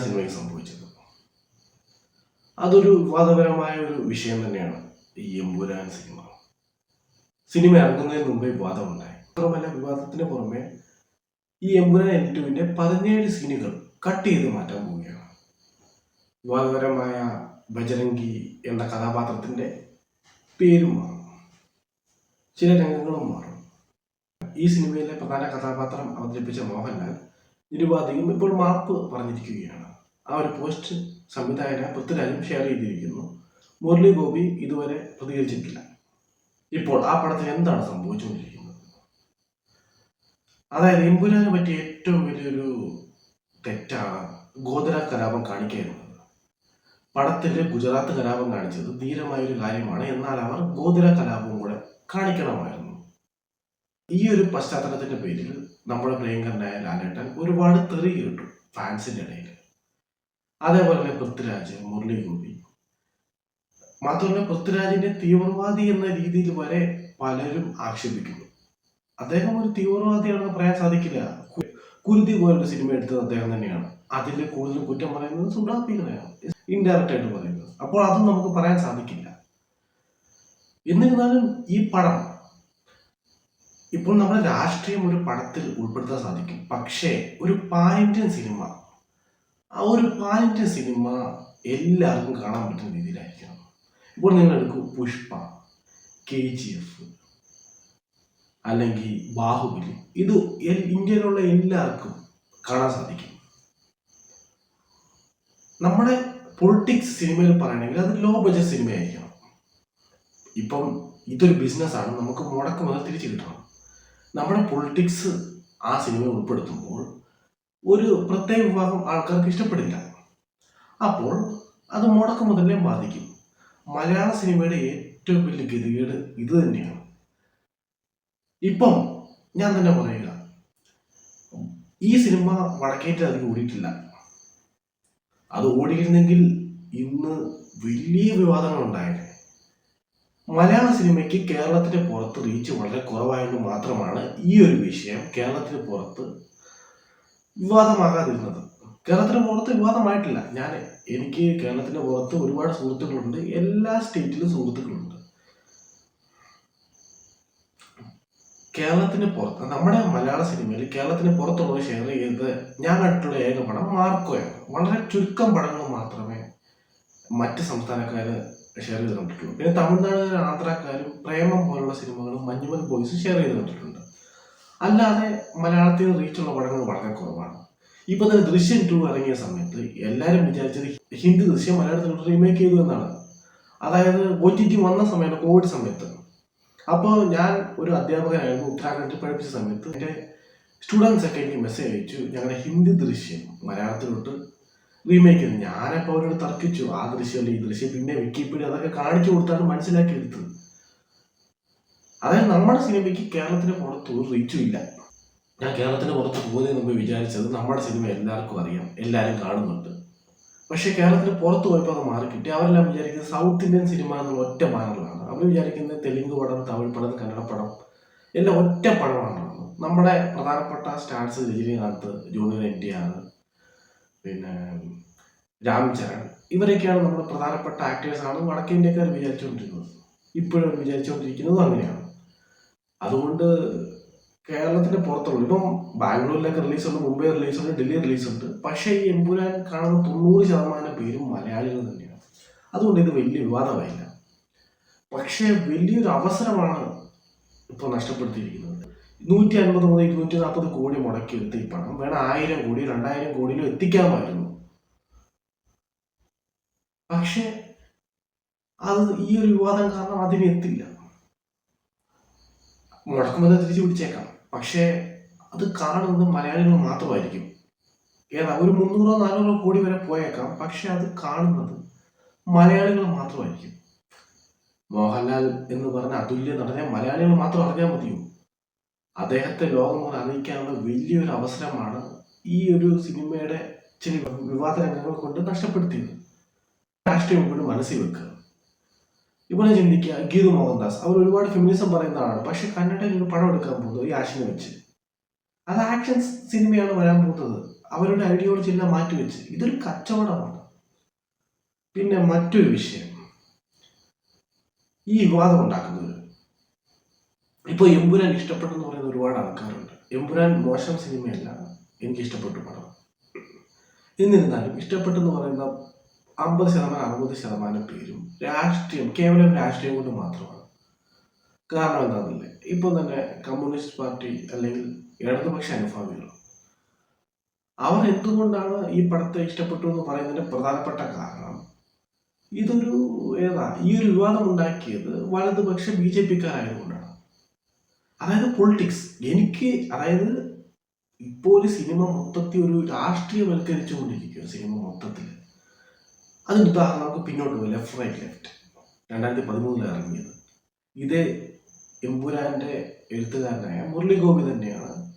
സിനിമയ്ക്ക് സംഭവിച്ചത് അതൊരു വാദപരമായ ഒരു വിഷയം തന്നെയാണ് ഈ എമ്പുരാൻ സിനിമ. സിനിമ ഇറങ്ങുന്നതിന് മുമ്പേ വിവാദമുണ്ടായി. മാത്രമല്ല വിവാദത്തിന് പുറമെ ഈ എമ്പുരാൻ എൽറ്റുവിന്റെ പതിനേഴ് സീനുകൾ കട്ട് ചെയ്ത് മാറ്റാൻ പോവുകയാണ്. വിവാദപരമായ ബജരംഗി എന്ന കഥാപാത്രത്തിന്റെ പേരും മാറും. ചില രംഗങ്ങളും മാറും. ഈ സിനിമയിലെ പ്രധാന കഥാപാത്രം അവതരിപ്പിച്ച മോഹൻലാൽ നിരുപാധികം ഇപ്പോൾ മാപ്പ് പറഞ്ഞിരിക്കുകയാണ്. ആ ഒരു പോസ്റ്റ് സംവിധായകന പൃഥ്വിരാജും ഷെയർ ചെയ്തിരിക്കുന്നു. മുരളി ഗോപി ഇതുവരെ പ്രതികരിച്ചിട്ടില്ല. ഇപ്പോൾ ആ പടത്തിൽ എന്താണ് സംഭവിച്ചുകൊണ്ടിരിക്കുന്നത്? അതായത് ഇമ്പുരാജിനെ പറ്റിയ ഏറ്റവും വലിയൊരു തെറ്റാണ് ഗോദര കലാപം കാണിക്കുന്നത് പടത്തിലെ ഗുജറാത്ത് കലാപം കാണിച്ചത് ധീരമായ ഒരു കാര്യമാണ്. എന്നാൽ അവർ ഗോദര കലാപവും കൂടെ കാണിക്കണമായിരുന്നു. ഈ ഒരു പശ്ചാത്തലത്തിന്റെ പേരിൽ നമ്മുടെ പ്രിയങ്കരനായ ലാലേട്ടൻ ഒരുപാട് തെറി കേട്ടു ഫാൻസിന്റെ ഇടയിൽ. അതേപോലെ തന്നെ പൃഥ്വിരാജ് മുരളി ഗോപി. മാത്രമല്ല പൃഥ്വിരാജിന്റെ തീവ്രവാദി എന്ന രീതിയിൽ വരെ പലരും ആക്ഷേപിക്കുന്നു. അദ്ദേഹം ഒരു തീവ്രവാദിയാണെന്ന് പറയാൻ സാധിക്കില്ല. കുരുതി പോലൊരു സിനിമ എടുത്തത് അദ്ദേഹം തന്നെയാണ്. അതിൽ കൂടുതൽ കുറ്റം പറയുന്നത് സുഡാപ്പികളെയാണ് ഇൻഡയറക്റ്റ് ആയിട്ട് പറയുന്നത്. അപ്പോൾ അതും നമുക്ക് പറയാൻ സാധിക്കില്ല. എന്നിരുന്നാലും ഈ പടം ഇപ്പോൾ നമ്മുടെ രാഷ്ട്രീയം ഒരു പടത്തിൽ ഉൾപ്പെടുത്താൻ സാധിക്കും. പക്ഷേ ഒരു പാനിന്ത്യൻ സിനിമ ആ ഒരു പാനിന്ത്യൻ സിനിമ എല്ലാവർക്കും കാണാൻ പറ്റുന്ന രീതിയിലായിരിക്കണം. ഇപ്പോൾ നിങ്ങൾ എടുക്കും പുഷ്പ കെ ജി എഫ് അല്ലെങ്കിൽ ബാഹുബലി. ഇത് ഇന്ത്യയിലുള്ള എല്ലാവർക്കും കാണാൻ സാധിക്കും. നമ്മുടെ പൊളിറ്റിക്സ് സിനിമയിൽ പറയണമെങ്കിൽ അത് ലോ ബഡ്ജറ്റ് സിനിമയായിരിക്കണം ഇപ്പം ഇതൊരു ബിസിനസ്സാണ് നമുക്ക് മുടക്ക് മുതൽ തിരിച്ചു കിട്ടണം. നമ്മുടെ പൊളിറ്റിക്സ് ആ സിനിമ ഉൾപ്പെടുത്തുമ്പോൾ ഒരു പ്രത്യേക വിഭാഗം ആൾക്കാർക്ക് ഇഷ്ടപ്പെടില്ല. അപ്പോൾ അത് മുടക്കം മുതലേ ബാധിക്കും. മലയാള സിനിമയുടെ ഏറ്റവും വലിയ ഗതികേട് ഇത് തന്നെയാണ്. ഇപ്പം ഞാൻ തന്നെ പറയുക. ഈ സിനിമ വടക്കേറ്റ് അധികം ഓടിയിട്ടില്ല. അത് ഓടിയിരുന്നെങ്കിൽ ഇന്ന് വലിയ വിവാദങ്ങൾ ഉണ്ടായേനെ മലയാള സിനിമയ്ക്ക് കേരളത്തിന് പുറത്ത് റീച്ച് വളരെ കുറവായതുകൊണ്ട് മാത്രമാണ് ഈ ഒരു വിഷയം കേരളത്തിന് പുറത്ത് വിവാദമാകാതിരുന്നത്. കേരളത്തിന് പുറത്ത് വിവാദമായിട്ടില്ല. ഞാൻ എനിക്ക് കേരളത്തിന് പുറത്ത് ഒരുപാട് സുഹൃത്തുക്കളുണ്ട്. എല്ലാ സ്റ്റേറ്റിലും സുഹൃത്തുക്കളുണ്ട്. കേരളത്തിന് പുറത്ത് നമ്മുടെ മലയാള സിനിമയിൽ കേരളത്തിന് പുറത്തുള്ള ഷെയർ ചെയ്ത് ഞാൻ കണ്ടിട്ടുള്ള ഏക പടം മാർക്കോയാണ്. വളരെ ചുരുക്കം പടങ്ങൾ മാത്രമേ മറ്റ് സംസ്ഥാനക്കാര് ഷെയർ ചെയ്ത് കണ്ടിട്ടുള്ളൂ. പിന്നെ തമിഴ്നാട് ആന്ധ്രാക്കാരും പ്രേമം പോലുള്ള സിനിമകളും മഞ്ഞുമൽ ബോയ്സ് ഷെയർ ചെയ്ത് കണ്ടിട്ടുണ്ട്. അല്ലാതെ മലയാളത്തിൽ റീച്ചുള്ള പടങ്ങൾ വളരെ കുറവാണ്. ഇപ്പൊ തന്നെ ദൃശ്യം ടു ഇറങ്ങിയ സമയത്ത് എല്ലാവരും വിചാരിച്ചത് ഹിന്ദി ദൃശ്യം മലയാളത്തിൽ റീമേക്ക് ചെയ്തു എന്നാണ്. അതായത് ഒ ടി ടി വന്ന സമയത്ത് കോവിഡ് സമയത്ത്. അപ്പോൾ ഞാൻ ഒരു അധ്യാപകനായിരുന്നു ഉത്തരാഖണ്ഡിൽ പഠിപ്പിച്ച സമയത്ത് എന്റെ സ്റ്റുഡൻസ് ഒക്കെ എനിക്ക് മെസ്സേജ് അയച്ചു ഞങ്ങളുടെ ഹിന്ദി ദൃശ്യം മലയാളത്തിലോട്ട് റീമേക്ക് ചെയ്തു ഞാനപ്പോൾ അവരോട് തർക്കിച്ചു ആ ദൃശ്യമല്ല ഈ ദൃശ്യം പിന്നെ വിക്കിപീഡിയ അതൊക്കെ കാണിച്ചു കൊടുത്താണ് മനസ്സിലാക്കി എടുത്തത് അതായത് നമ്മുടെ സിനിമയ്ക്ക് കേരളത്തിന് പുറത്ത് ഒരു റീച്ചും ഇല്ല. ഞാൻ കേരളത്തിന് പുറത്ത് പോകുന്നതിന് മുമ്പ് വിചാരിച്ചത് നമ്മുടെ സിനിമ എല്ലാവർക്കും അറിയാം എല്ലാവരും കാണുന്നുണ്ട്. പക്ഷേ കേരളത്തിന് പുറത്ത് പോയപ്പോൾ അത് മാറി കിട്ടി. അവരെല്ലാം വിചാരിക്കുന്നത് സൗത്ത് ഇന്ത്യൻ സിനിമ എന്നുള്ള ഒറ്റ ബാനറിലാണ്. അവർ വിചാരിക്കുന്നത് തെലുങ്ക് പടം തമിഴ് പടം കന്നഡ പടം എല്ലാം ഒറ്റ പടമാണ്. നമ്മുടെ പ്രധാനപ്പെട്ട stars Rajinikanth junior N T R പിന്നെ രാം ചരൺ. ഇവരൊക്കെയാണ് നമ്മുടെ പ്രധാനപ്പെട്ട ആക്ടേഴ്സാണ് വടക്കേ ഇന്ത്യക്കാർ വിചാരിച്ചുകൊണ്ടിരുന്നത്. ഇപ്പോഴും വിചാരിച്ചുകൊണ്ടിരിക്കുന്നതും അങ്ങനെയാണ്. അതുകൊണ്ട് കേരളത്തിന് പുറത്തുള്ള ഇപ്പം ബാംഗ്ലൂരിലൊക്കെ റിലീസുണ്ട് മുംബൈ റിലീസുണ്ട് ഡൽഹി റിലീസുണ്ട് പക്ഷേ ഈ എമ്പുരാൻ കാണുന്ന തൊണ്ണൂറ് ശതമാനം പേരും മലയാളികൾ തന്നെയാണ്. അതുകൊണ്ട് ഇത് വലിയ വിവാദമായില്ല. പക്ഷേ വലിയൊരു അവസരമാണ് ഇപ്പോൾ നഷ്ടപ്പെടുത്തിയിരിക്കുന്നത്. നൂറ്റി അൻപത് മുതൽ ഇരുന്നൂറ്റി നാൽപ്പത് കോടി മുടക്കിയെടുത്ത് ഈ പണം. വേണം ആയിരം കോടി രണ്ടായിരം കോടിയിലും എത്തിക്കാമായിരുന്നു. പക്ഷേ അത് ഈ ഒരു വിവാദം കാരണം അതിന് എത്തില്ല. മുടക്കുമെന്ന് തിരിച്ചു പിടിച്ചേക്കാം. പക്ഷേ അത് കാണുന്നത് മലയാളികൾ മാത്രമായിരിക്കും. ഏതാ ഒരു മുന്നൂറോ നാനൂറോ കോടി വരെ പോയേക്കാം പക്ഷെ അത് കാണുന്നത് മലയാളികൾ മാത്രമായിരിക്കും. മോഹൻലാൽ എന്ന് പറഞ്ഞ അതുല്യ നടനെ മലയാളികൾ മാത്രം അറിഞ്ഞാൽ മതിയോ? അദ്ദേഹത്തെ ലോകം കൊണ്ട് അറിയിക്കാനുള്ള വലിയൊരു അവസരമാണ് ഈ ഒരു സിനിമയുടെ ചില വിവാദ രംഗങ്ങൾ കൊണ്ട് നഷ്ടപ്പെടുത്തിയത്. രാഷ്ട്രീയം കൊണ്ട് മനസ്സിൽ വെക്കുക. ഇവിടെ ചിന്തിക്കുക ഗീതു മോഹൻദാസ്. അവർ ഒരുപാട് ഫെമിനിസം പറയുന്ന ആളാണ് പക്ഷെ കന്നഡയിൽ ഒരു പടം എടുക്കാൻ പോകുന്നത് ഈ ആശയം വെച്ച്. അത് ആക്ഷൻ സിനിമയാണ് വരാൻ പോകുന്നത്. അവരുടെ ഐഡിയോളജി എല്ലാം മാറ്റിവെച്ച് ഇതൊരു കച്ചവടമാണ്. പിന്നെ മറ്റൊരു വിഷയം. ഈ വിവാദം ഉണ്ടാക്കുന്നത് ഇപ്പോൾ എമ്പുരാൻ ഇഷ്ടപ്പെട്ടെന്ന് പറയുന്ന ഒരുപാട് ആൾക്കാരുണ്ട്. എമ്പുരാൻ മോശം സിനിമയല്ല എനിക്ക് ഇഷ്ടപ്പെട്ടു പടം. എന്നിരുന്നാലും ഇഷ്ടപ്പെട്ടെന്ന് പറയുന്ന അമ്പത് ശതമാനം അറുപത് ശതമാനം പേരും രാഷ്ട്രീയം കേവലം രാഷ്ട്രീയം കൊണ്ട് മാത്രമാണ്. കാരണം എന്താണെന്നില്ല ഇപ്പോൾ തന്നെ കമ്മ്യൂണിസ്റ്റ് പാർട്ടി അല്ലെങ്കിൽ ഇടതുപക്ഷ അനുഭാവികൾ അവർ എന്തുകൊണ്ടാണ് ഈ പടത്തെ ഇഷ്ടപ്പെട്ടു എന്ന് പറയുന്നതിന്റെ പ്രധാനപ്പെട്ട കാരണം ഇതൊരു ഏതാ ഈ ഒരു വിവാദം ഉണ്ടാക്കിയത് വലതുപക്ഷ ബി ജെ പിക്കാരായതുകൊണ്ടാണ്. അതായത് പൊളിറ്റിക്സ്. എനിക്ക് അതായത് ഇപ്പോൾ ഒരു സിനിമ മൊത്തത്തിൽ ഒരു രാഷ്ട്രീയവൽക്കരിച്ചുകൊണ്ടിരിക്കുക സിനിമ മൊത്തത്തിൽ. അതിന് ഉദാഹരണം നമുക്ക് പിന്നോട്ട് പോയി ലെഫ്റ്റ് റൈറ്റ് ലെഫ്റ്റ് രണ്ടായിരത്തി പതിമൂന്നിൽ ഇറങ്ങിയത്. ഇത് എമ്പുരാന്റെ എഴുത്തുകാരനായ മുരളി ഗോപി തന്നെയാണ്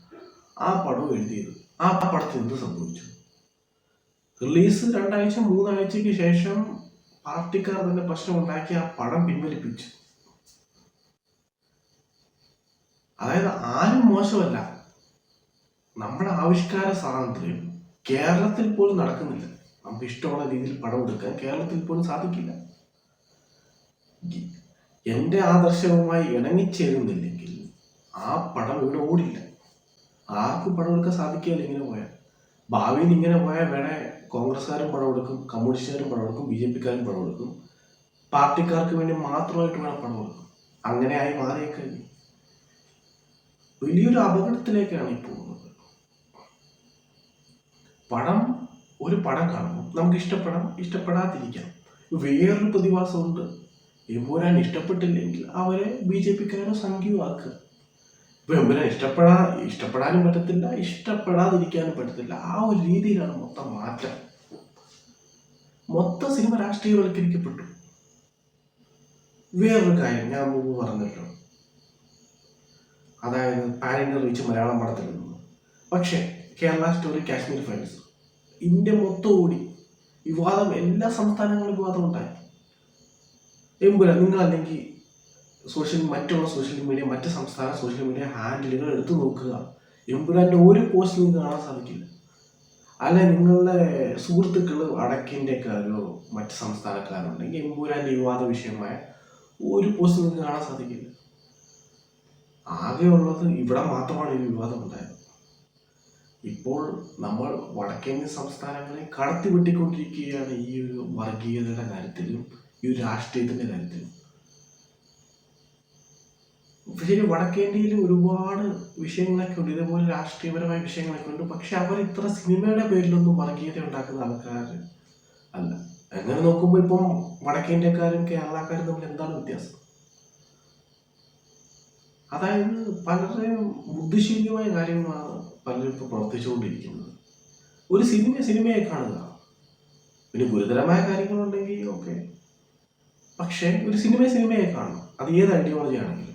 ആ പടം എഴുതിയത്. ആ പടത്തിൽ എന്ത് സംഭവിച്ചു? റിലീസ് രണ്ടാഴ്ച മൂന്നാഴ്ചയ്ക്ക് ശേഷം പാർട്ടിക്കാർ തന്നെ പ്രശ്നമുണ്ടാക്കി ആ പടം പിൻവലിപ്പിച്ചു. അതായത് ആരും മോശമല്ല. നമ്മുടെ ആവിഷ്കാര സ്വാതന്ത്ര്യം കേരളത്തിൽ പോലും നടക്കുന്നില്ല. നമുക്ക് ഇഷ്ടമുള്ള രീതിയിൽ പടം എടുക്കാൻ കേരളത്തിൽ പോലും സാധിക്കില്ല. എന്റെ ആദർശവുമായി ഇണങ്ങിച്ചേരുന്നില്ലെങ്കിൽ ആ പടം ഇവിടെ ഓടില്ല. ആർക്കും പടം എടുക്കാൻ സാധിക്കില്ല ഇങ്ങനെ പോയാൽ. ഭാവിയിൽ ഇങ്ങനെ പോയാൽ വേണേ കോൺഗ്രസ്സുകാരും പടം എടുക്കും കമ്മ്യൂണിസ്റ്റുകാരും പടം എടുക്കും ബി ജെ പിക്കാരും പടം എടുക്കും. പാർട്ടിക്കാർക്ക് വേണ്ടി മാത്രമായിട്ട് വേണം പടം എടുക്കും അങ്ങനെ ആയി മാറിയേക്കഴിഞ്ഞു വലിയൊരു അപകടത്തിലേക്കാണ് ഈ പോകുന്നത്. പടം ഒരു പടം കാണുമ്പോൾ നമുക്ക് ഇഷ്ടപ്പെടാം ഇഷ്ടപ്പെടാതിരിക്കാം വേറൊരു പ്രതിഭാസമുണ്ട്. എമ്പുരാൻ ഇഷ്ടപ്പെട്ടില്ലെങ്കിൽ അവരെ ബി ജെ പിക്കാരോ സംഖ്യമാക്കുക ഇപ്പൊ എമ്പുരാൻ ഇഷ്ടപ്പെടാ ഇഷ്ടപ്പെടാനും പറ്റത്തില്ല ഇഷ്ടപ്പെടാതിരിക്കാനും പറ്റത്തില്ല. ആ ഒരു രീതിയിലാണ് മൊത്തം മാറ്റം. മൊത്തം സിനിമ രാഷ്ട്രീയവൽക്കരിക്കപ്പെട്ടു. വേറൊരു കാര്യം ഞാൻ മുമ്പ് പറഞ്ഞല്ലോ. അതായത് പാൻ ഇന്ത്യ മലയാളം പടത്തിൽ നിന്ന്. പക്ഷേ Kerala story Kashmir files India മൊത്തം ഓടി. വിവാദം എല്ലാ സംസ്ഥാനങ്ങളിലും വിവാദം ഉണ്ടായി. എമ്പുര നിങ്ങൾ അല്ലെങ്കിൽ സോഷ്യൽ മറ്റുള്ള സോഷ്യൽ മീഡിയ മറ്റ് സംസ്ഥാന സോഷ്യൽ മീഡിയ ഹാൻഡിലുകൾ എടുത്തു നോക്കുക. എമ്പുരാന്റെ ഒരു പോസ്റ്റ് നിങ്ങൾക്ക് കാണാൻ സാധിക്കില്ല. അല്ല നിങ്ങളുടെ സുഹൃത്തുക്കൾ വടക്കിന്റെക്കാരോ മറ്റ് സംസ്ഥാനക്കാരുണ്ടെങ്കിൽ എമ്പുരാന്റെ വിവാദ വിഷയമായ ഒരു പോസ്റ്റ് നിങ്ങൾക്ക് കാണാൻ സാധിക്കില്ല. ആകെയുള്ളത് ഇവിടെ മാത്രമാണ് ഈ വിവാദം ഉണ്ടായത്. ഇപ്പോൾ നമ്മൾ വടക്കേന്ത്യൻ സംസ്ഥാനങ്ങളെ കടത്തി വെട്ടിക്കൊണ്ടിരിക്കുകയാണ് ഈ ഒരു വർഗീയതയുടെ കാര്യത്തിലും ഈ ഒരു രാഷ്ട്രീയത്തിന്റെ കാര്യത്തിലും. ശരി വടക്കേന്ത്യയിൽ ഒരുപാട് വിഷയങ്ങളൊക്കെ ഉണ്ട്. ഇതേപോലെ രാഷ്ട്രീയപരമായ വിഷയങ്ങളൊക്കെ ഉണ്ട്. പക്ഷെ അവർ ഇത്ര സിനിമയുടെ പേരിലൊന്നും വർഗീയത ഉണ്ടാക്കുന്ന ആൾക്കാർ അല്ല. അങ്ങനെ നോക്കുമ്പോൾ ഇപ്പം വടക്കേന്ത്യക്കാരും കേരളക്കാരും തമ്മിൽ എന്താണ് വ്യത്യാസം? അതായത് പലരുടെയും ബുദ്ധിശീലമായ കാര്യങ്ങളാണ് പലരും ഇപ്പോൾ പ്രവർത്തിച്ചുകൊണ്ടിരിക്കുന്നത്. ഒരു സിനിമ സിനിമയെ കാണുക. പിന്നെ ഗുരുതരമായ കാര്യങ്ങളുണ്ടെങ്കിൽ ഓക്കെ പക്ഷേ ഒരു സിനിമ സിനിമയെ കാണണം. അത് ഏത് ഐഡിയോളജി ആണെങ്കിലും